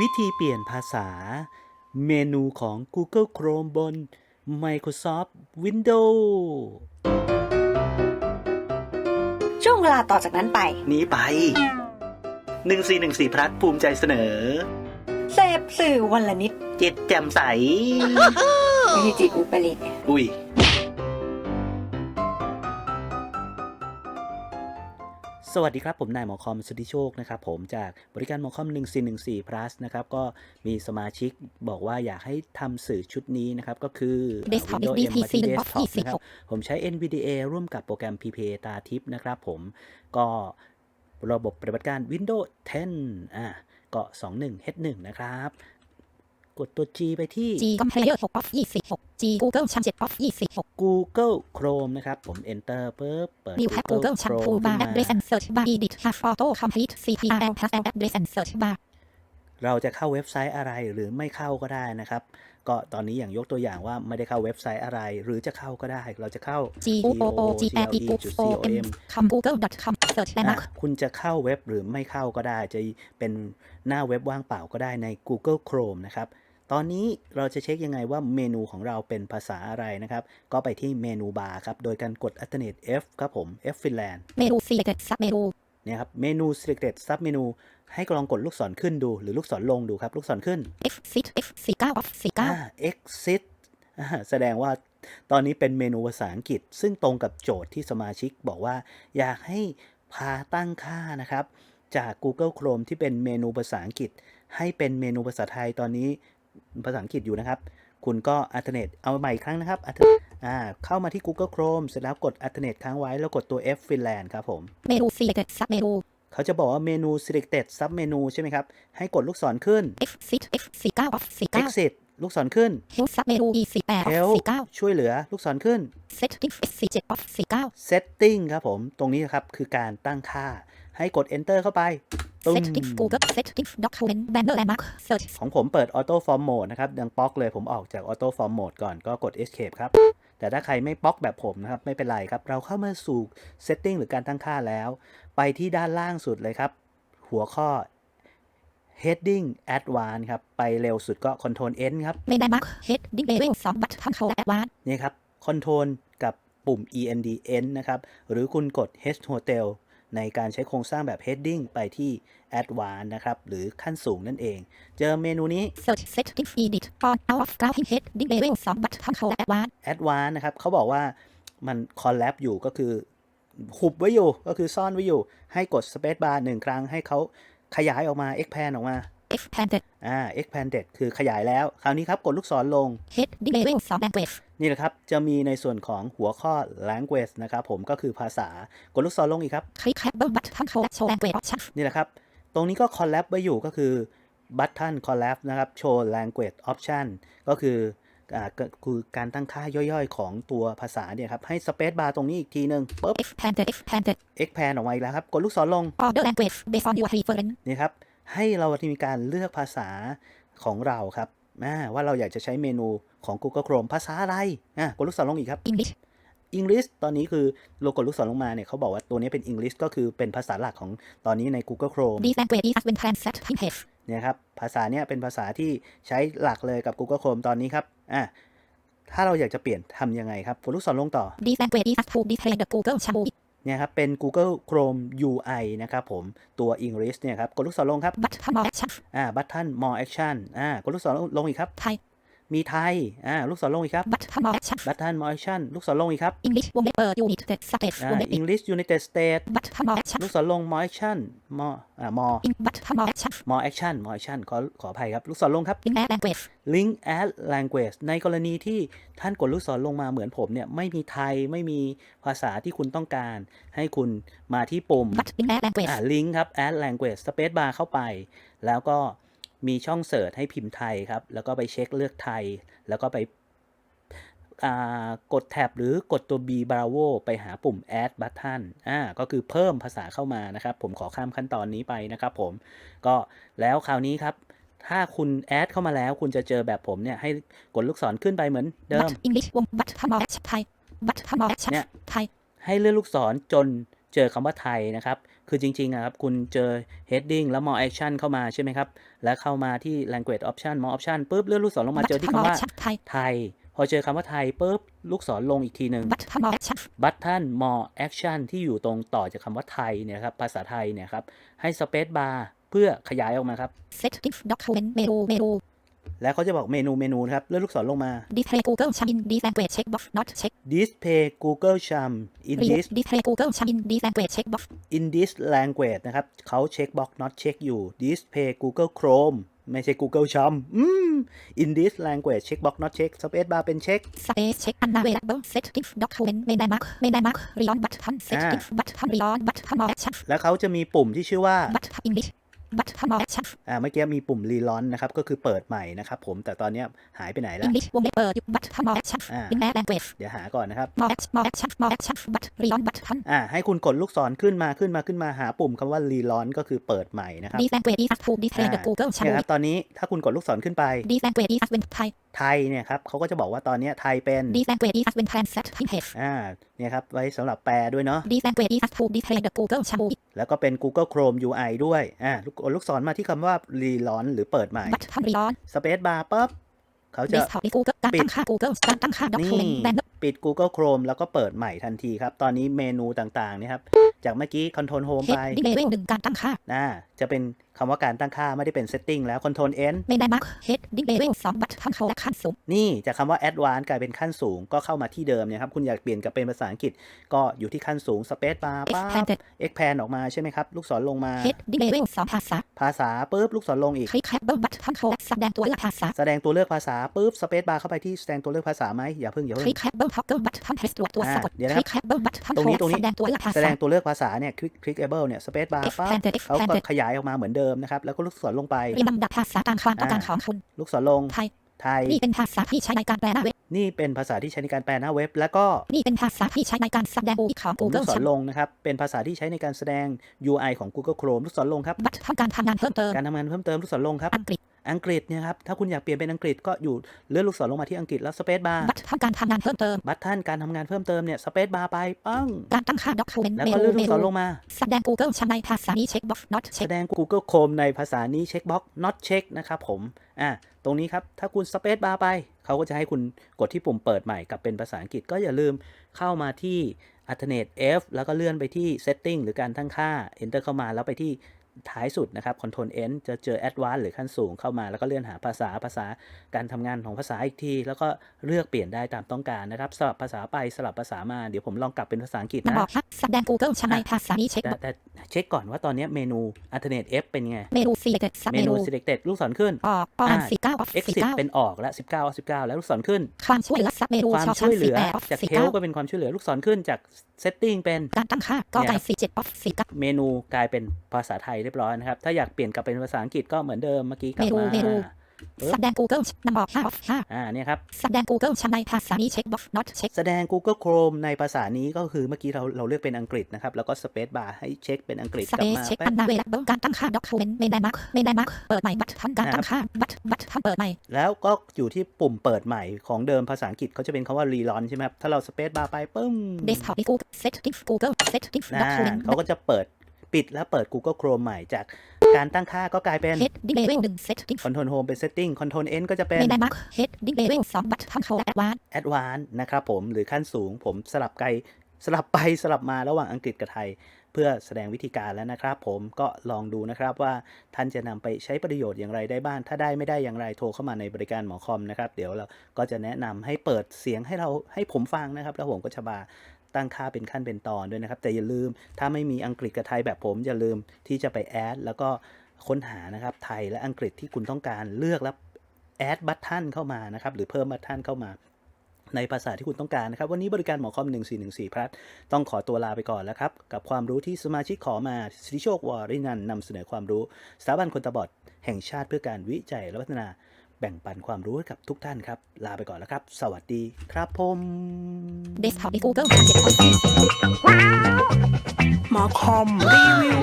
วิธีเปลี่ยนภาษา เมนูของ Google Chrome บน Microsoft Windows ช่วงเวลาต่อจากนั้นไป นี้ไป 1414พลัดภูมิใจเสนอ เสพสื่อวันละนิดเจ็ดแจ่มใสไม่ใช่จิตอุปริตอุ้ย สวัสดีครับ ผมนายหมอคอมสุทธิโชคนะครับผมจากบริการหมอคอม 1414 plus นะครับก็มีสมาชิกบอกว่าอยากให้ทำสื่อชุดนี้นะครับ ก็คือ Desktop Windows M SBPC Multi 1 Desktop นะครับ26ผมใช้ NVDA ร่วมกับโปรแกรม PPA ตาทิพย์นะครับผมก็ระบบปฏิบัติการ Windows 10 อะก็21 H1 นะครับก ดตัว G ไปที่ G Compiler 6 of 26 G Google ชั้น7 of 26 Google Chrome นะครับ ผม Enter ปุ๊บเปิด New tab Google ชั้น Chrome Toolbar ขึ้นมา Address and Search Bar Edit Have Auto Complete CTRL plus L Address and Search Bar เราจะเข้าเว็บไซต์อะไรหรือไม่เข้าก็ได้นะครับ ก็ตอนนี้อย่างยกตัวอย่างว่าไม่ได้เข้าเว็บไซต์อะไร หรือจะเข้าก็ได้ เราจะเข้า，G O O O G R E O O M com google.com search และอะ Mac คุณจะเข้าเว็บหรือไม่เข้าก็ได้ จะเป็นหน้าเว็บว่างเปล่าก็ได้ใน Google Chrome นะครับ ตอนนี้เราจะเช็คยังไงว่าเมนูของเราเป็นภาษาอะไรนะครับ ก็ไปที่เมนูบาร์ครับ โดยการกด Alternate F ครับผม F Finland เมนู selected sub เมนูเนี่ยครับ เมนู Selected Sub เมนูให้ลองกดลูกศรขึ้นดู หรือลูกศรลงดูครับ ลูกศรขึ้น F sit F 49 of อ่า49 exit อ่าแสดงว่าตอนนี้เป็นเมนูภาษาอังกฤษ ซึ่งตรงกับโจทย์ที่สมาชิกบอกว่า อยากให้พาตั้งค่านะครับ จาก Google Chrome ที่เป็นเมนูภาษาอังกฤษ ให้เป็นเมนูภาษาไทยตอนนี้ ภาษาอังกฤษอยู่นะครับ คุณก็ alternate เอาใหม่อีกครั้งนะครับ alternate อ่าเข้ามาที่ Google Chrome เสร็จแล้วกด alternate ค้างไว้แล้วกดตัว F Finland ครับผม เมนู selected sub เมนูเขาจะบอกว่าเมนู selected sub เมนูใช่ไหมครับ ให้กดลูกศรขึ้น F sit F 49 of 49 exit ลูกศรขึ้น Help sub เมนู E 48 of help 49ช่วยเหลือลูกศรขึ้น Setting F 47 of 49 setting ครับผม ตรงนี้นะครับคือการตั้งค่า ให้กด enter เข้าไป ตุ้ม Setting Google Setting Document Banner และ Mac Search ของผมเปิด auto form mode นะครับดังป๊อกเลยผมออกจาก auto form mode ก่อนก็กด escape ครับ แต่ถ้าใครไม่ป๊อกแบบผมนะครับ ไม่เป็นไรครับ เราเข้ามาสู่ setting หรือการตั้งค่าแล้ว ไปที่ด้านล่างสุดเลยครับ หัวข้อ heading advanced ครับ ไปเร็วสุดก็ control n ครับไม่ได้ Mac Heading Level 2 Button Call Advanced นี่ครับ Control กับปุ่ม END N นะครับ หรือคุณกด H Hotel ในการใช้โครงสร้างแบบ Heading ไปที่ Advanced นะครับ หรือขั้นสูงนั่นเอง เจอเมนูนี้ Search Setting Edit On Out of Grounding Heading Level 2 Button Call Advanced Advanced นะครับ เขาบอกว่ามัน collapse อยู่ก็คือหุบไว้อยู่ ก็คือซ่อนไว้อยู่ ให้กด Space Bar หนึ่งครั้งให้เขาขยายออกมา expand ออกมา Expanded อ่า expanded คือขยายแล้ว คราวนี้ครับ กดลูกศรลง Heading Level 2 Language นี่แหละครับ จะมีในส่วนของหัวข้อ language นะครับผมก็คือภาษากดลูกศรลงอีกครับ Clickable Button Call Show Language Option นี่แหละครับ ตรงนี้ก็ collab ไว้อยู่ก็คือ button collab นะครับ show language option ก็คืออ่าก็คือการตั้งค่าย่อยๆ ของตัวภาษาเนี่ยครับ ให้ space bar ตรงนี้อีกทีหนึ่งปุ๊บ Expanded Expanded expand ออกมาอีกแล้วครับ กดลูกศรลง Order Language Based on your preference นี่ครับ ให้เรามีการเลือกภาษาของเราครับอ่าว่าเราอยากจะใช้เมนู ของ Google Chrome ภาษาอะไรอะกดลูกศรลงอีกครับ English English ตอนนี้คือเรากดลูกศรลงมาเนี่ยเขาบอกว่าตัวนี้เป็น English ก็คือเป็นภาษาหลักของตอนนี้ใน Google Chrome This language is when translate page เนี่ยครับภาษาเนี่ยเป็นภาษาที่ใช้หลักเลยกับ Google Chrome ตอนนี้ครับอะถ้าเราอยากจะเปลี่ยนทำยังไงครับกดลูกศรลงต่อ This language is to display the Google Shadow เนี่ยครับเป็น Google Chrome UI นะครับผมตัว English เนี่ยครับกดลูกศรลงครับ Button More Action อ่า button more action อ่ากดลูกศรลงอีกครับ Thai มีไทย อ่า ลูกศรลงอีกครับ Button More Action button more action ลูกศรลงอีกครับ English วงเล็บเปิด Unit States อ่าวงเล็บปิด English United States Button More Action ลูกศรลง more action more อ่า more In Button More Action more action more action ขอขออภัยครับ ลูกศรลงครับ In Air Language link add language ในกรณีที่ท่านกดลูกศรลงมาเหมือนผมเนี่ย ไม่มีไทย ไม่มีภาษาที่คุณต้องการ ให้คุณมาที่ปุ่ม But in Air Language อ่า link ครับ add language space bar เข้าไป แล้วก็ มีช่องเสิร์ชให้พิมพ์ไทยครับ แล้วก็ไปเช็คเลือกไทย แล้วก็ไปอ่ากดแท็บหรือกดตัว B Bravo ไปหาปุ่ม add button อ่าก็คือเพิ่มภาษาเข้ามานะครับ ผมขอข้ามขั้นตอนนี้ไปนะครับผม ก็แล้วคราวนี้ครับ ถ้าคุณแอดเข้ามาแล้วคุณจะเจอแบบผมเนี่ย ให้กดลูกศรขึ้นไปเหมือนเดิม But English วง Button More Action Thai Button More Action เนี่ย Thai ให้เลื่อนลูกศรจน เจอคำว่าไทยนะครับ คือจริงๆอะครับคุณเจอ heading แล้ว more action เข้ามาใช่ไหมครับ แล้วเข้ามาที่ language option more option ปุ๊บเลื่อนลูกศรลงมาบัตเจอที่คำว่าชัไทยไทย พอเจอคำว่าไทยปุ๊บลูกศรลงอีกทีหนึ่งบัตมอชั button more action ที่อยู่ตรงต่อจากคำว่าไทยเนี่ยครับภาษาไทยเนี่ยครับให้ space bar เพื่อขยายออกมาครับเซตดิ ฟด็อกคูเมนเมนูเมนูแล้วเขาจะบอกเมนูเมนูนะครับ เลื่อนลูกศรลงมาดิสเพลย์กูเกิลชัมินดีแลงเกจเช็คบ็อกซ์ not เช็ค display Google Charm in รี this ดิสเพลย์กูเกิลชัมินดีแลงเกจเช็คบ็อกซ์ in this language นะครับเขาเช็ค box not check อยู่ display Google Chrome ไม่ใช่ Google Charm อืม in this language check box not check space bar เป็นเช็คสเปซเช็คอันนาเวลเบิลเซตดิฟด็อกคูเมนเมนไดมาร์คเมนไดมาร์ครีออนบัตทันเซตดิฟบัตทันรีออนบัตทันมอแอคชั่นแล้วเขาจะมีปุ่มที่ชื่อว่าบัตทันอิงลิช บัตทันมอแอคชั่นอ่าเมื่อกี้มีปุ่ม relaunch นะครับ ก็คือเปิดใหม่นะครับผม แต่ตอนเนี้ยหายไปไหนอิละงลิชวงเล็บเปิดบัตทันมอแอคชั่นอ่าอินแมแลงเกจเดี๋ยวหาก่อนนะครับมอแอคมอแอคชั่นมอแอคชั่นบัตรีออนบัตทันอ่าให้คุณกดลูกศรขึ้นมาขึ้นมาขึ้นมาหาปุ่มคำว่า relaunch ก็คือเปิดใหม่นะครับดีแลงเกจดีฟัสทูดิสเพลย์เดอะกูเกิลชัเนี่ยมครับตอนนี้ถ้าคุณกดลูกศรขึ้นไปดีแลงเกจดีฟัสเวนไทยไทยเนี่ยครับเขาก็จะบอกว่าตอนเนี้ยไทยเป็นดีแลงเกจดีฟัสเวนแทนเซตทิมเพจอ่าเนี่ยครับ ไว้สำหรับแปลด้วยเนาะดีแลงเกจดีฟัสทูดิสเพลย์เดอะกูเกิลชัมแล้วก็เป็น Google Chrome UI ด้วยอ่าลูกกดลูกศรมาที่คำว่า relaunch หรือเปิดใหม่บัตทันรีออน Space Bar ปั๊บเขาดิจะสท็อปดิกูเกิลการตั้งค่ากูเกิลการตั้งค่าด็อกนี่คูเมนแบนปิด Google Chrome แล้วก็เปิดใหม่ทันทีครับ ตอนนี้เมนูต่างๆเนี่ยครับ จากเมื่อกี้ Control Home เฮดไปดิเลเวลหนึ่งการตั้งค่านะจะเป็นคำว่าการตั้งค่าไม่ได้เป็น Setting แล้ว Control N ไม่ได้มาร์คเฮดดิเลเวลสองบัตทันเขาและขั้นสูง นี่จากคำว่า Advanced กลายเป็นขั้นสูงก็เข้ามาที่เดิมเนี่ยครับ คุณอยากเปลี่ยนกับเป็นภาษาอังกฤษ ก็อยู่ที่ขั้นสูง Space Bar ปั๊บ expanded Expand ออกมาใช่ไหมครับ ลูกศรลงมาเฮดดิเลเวลสองภาษา ภาษาปุ๊บลูกศรลงอีก คลิกแคปเบิลบัตทันเขาและแสดงตัวเลือกภาษา แสดงตัวเลือกภาษาปุ๊บ Space Bar เข้าไปที่แสดงตัวเลือกภาษาไหมอย่าเพิ่งอย่าคเพิ่ลิงกแคปเบิลท็อกเกิลบัตทันเทสตัวตัวสะกดอ่าเดี๋ยวนะคลิกแคปเบิลบัตทันตรงเขานี้และตรงนี้แสดงตัวเลือกภาแสษาดงตัวเลือกภาษาเนี่ยคลิกคลิก able เนี่ย Space Bar ปั๊บ expanded เขาก็ expanded ขยายออกมาเหมือนเดิมนะครับ แล้วก็ลูกศรลงไปเรียงลำดับภาษาตามความต้องการของคุณ ลูกศรลงไทยไทยนี่เป็นภาษาที่ใช้ในการแปลหน้าเว็บ นี่เป็นภาษาที่ใช้ในการแปลหน้าเว็บ แล้วก็นี่เป็นภาษาที่ใช้ในการแสดง UI ของผมลู Google กศร Chat ลงนะครับ เป็นภาษาที่ใช้ในการแสดง UI ของ Google Chrome ลูกศรลงครับบัตทำการทำงานเพิ่มเติม การทำงานเพิ่มเติมลูกศรลงครับอังกฤษ อังกฤษเนี่ยครับ ถ้าคุณอยากเปลี่ยนเป็นอังกฤษก็อยู่เลื่อนลูกศรลงมาที่อังกฤษแล้ว Space Bar บัตทำการทำงานเพิ่มเติม บัตทันการทำงานเพิ่มเติมเนี่ย Space Bar ไปปังการตั้งค่าด็อกคูเมนต์แล้วเมก็นูเลื่อนเมลูกศนูรลงมา แสดง Google ใช้ในภาษานี้เช็คบ็อกซ์ not แส check ดง Google Chrome ในภาษานี้ Checkbox not check นะครับผมอ่าตรงนี้ครับ ถ้าคุณ Space Bar ไป เขาก็จะให้คุณกดที่ปุ่มเปิดใหม่กับเป็นภาษาอังกฤษก็อย่าลืมเข้ามาที่ Alternate F แล้วก็เลื่อนไปที่ Setting หรือการตั้งค่า Enter เข้ามาแล้วไปที่ ท้ายสุดนะครับ Control N จะเจอ Advanced หรือขั้นสูงเข้ามา แล้วก็เลื่อนหาภาษาภาษาการทำงานของภาษาอีกที แล้วก็เลือกเปลี่ยนได้ตามต้องการนะครับ สลับภาษาไปสลับภาษามา เดี๋ยวผมลองกลับเป็นภาษาอังกฤษมันนะบอกว่าแสดง Google ใช้ในภาษานี้เช็คแต่บ็อกซ์แต่เช็คก่อนว่าตอนนี้เมนู Alternate F เป็นไง เมนู selected ซับเมเมนูนู selected ลูกศรขึ้น ออกออนอ่าสี่เก้าออฟ exit สี่เก้าเป็นออกแล้ว19เอา19แล้วลูกศรขึ้น ความช่วยเหลือซับเมนูความชอช่วยเหลืสี่อแปดออฟจากสี่ help เก้าก็เป็นความช่วยเหลือลูกศรขึ้นจาก setting เป็นการตั้งค่าก็ไก่สี่เจ็ดออฟสี่เก้าเมนูกลายเป็นภาษาไทยเรียบร้อยนะครับ ถ้าอยากเปลี่ยนกลับเป็นภาษาอังกฤษก็เหมือนเดิมเมื่อกี้กลับเมนูมาเมนูปึ๊บแสดง Google นำออกห้าออฟห้าอ่าเนี่ยครับ แสดง Google ใช้ในภาษานี้เช็คบ็อกซ์ not check แสดง Google Chrome ในภาษานี้ก็คือเมื่อกี้เราเราเลือกเป็นอังกฤษนะครับ แล้วก็ space bar ให้เช็คเป็นอังกฤษสกลัเปบซมาเช็คแป๊อับนนาเวลเบิลการตั้งค่าด็อกคูเมนต์ไม่ได้มาร์คไม่ได้มาร์คเปิดใหม่บัตทันการตั้งค่าบัตบัตทันเปิดใหม่ แล้วก็อยู่ที่ปุ่มเปิดใหม่ของเดิมภาษาอังกฤษเขาจะเป็นคำว่า relaunch ใช่ไหมครับ ถ้าเรา space bar ไปปึ้ม desktop ที่ Google set diff Google set diff นะ document เขาก็จะเปิด ปิดแล้วเปิด Google Chrome ใหม่จากการตั้งค่าก็กลายเป็น head d level หนึ่ง set diff Control Home เป็น Setting Control N ก็จะเป็นไม่ได้มาร์ค head d level สองบัตทันเขาและ advanced Advanced นะครับผมหรือขั้นสูงผมสลับไกลสลับไปสลับมาระหว่างอังกฤษกับไทย เพื่อแสดงวิธีการแล้วนะครับ ผมก็ลองดูนะครับว่าท่านจะนำไปใช้ประโยชน์อย่างไรได้บ้าง ถ้าได้ไม่ได้อย่างไรโทรเข้ามาในบริการหมอคอมนะครับ เดี๋ยวเราก็จะแนะนำให้เปิดเสียงให้เราให้ผมฟังนะครับ แล้วผมก็จะมา ตั้งค่าเป็นขั้นเป็นตอนด้วยนะครับ แต่อย่าลืมถ้าไม่มีอังกฤษกับไทยแบบผม อย่าลืมที่จะไปแอดแล้วก็ค้นหานะครับไทยและอังกฤษที่คุณต้องการเลือกแล้วแอดบัตทันเข้ามานะครับหรือเพิ่มบัตทันเข้ามาในภาษาที่คุณต้องการนะครับ วันนี้บริการหมอคอม 1414พลัดต้องขอตัวลาไปก่อนแล้วครับ กับความรู้ที่สมาชิกขอมาสิริโชควารินันท์นำเสนอความรู้ สถาบันคนตาบอดแห่งชาติเพื่อการวิจัยและพัฒนา แบ่งปันความรู้ให้กับทุกท่านครับ ลาไปก่อนแล้วครับ สวัสดีครับผม desktop ที่ Google เจ็ดออฟหมอคอมรีวิว